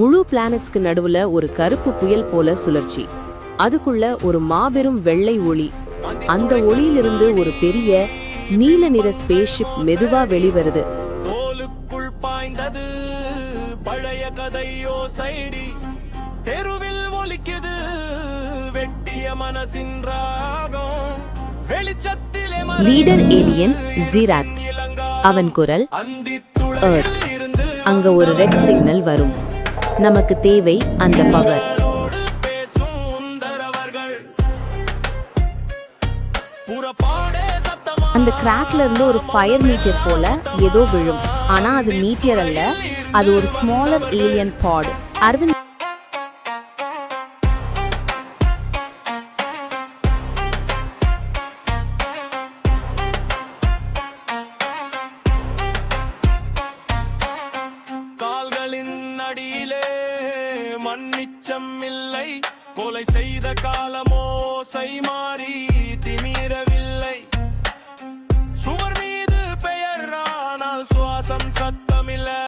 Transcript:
முழு பிளானட்ஸ்க்கு நடுவுல ஒரு கருப்பு புயல் போல சுழற்சி. அதுக்குள்ள ஒரு மாபெரும் வெள்ளை ஒளி. அந்த ஒளியிலிருந்து ஒரு பெரிய நீல நிற ஸ்பேஸ்ஷிப் மெதுவா வெளிவருது. தோலுக்குள் பாய்ந்தது பழைய கதையோ சைடி. தெருவில் ஒலிக்குது வெட்டிய மனசின் ராகம். வெளிச்சத்திலே லீடர் ஏலியன் ஜீராத் அவன் குரல் அங்க ஒரு ரெட் சிக்னல் வரும். நமக்கு தேவை அந்த பவர். அந்த கிராக்ல இருந்து ஒரு ஃபயர் மீட்டியர் போல ஏதோ விழும். ஆனா அது மீட்டியர் அல்ல அது ஒரு ஸ்மாலர் ஏலியன் பாட் அரவிந்த் கால்களின் அடியிலே மன்னிச்சம் இல்லை. கொலை செய்த காலமோ சை மாறி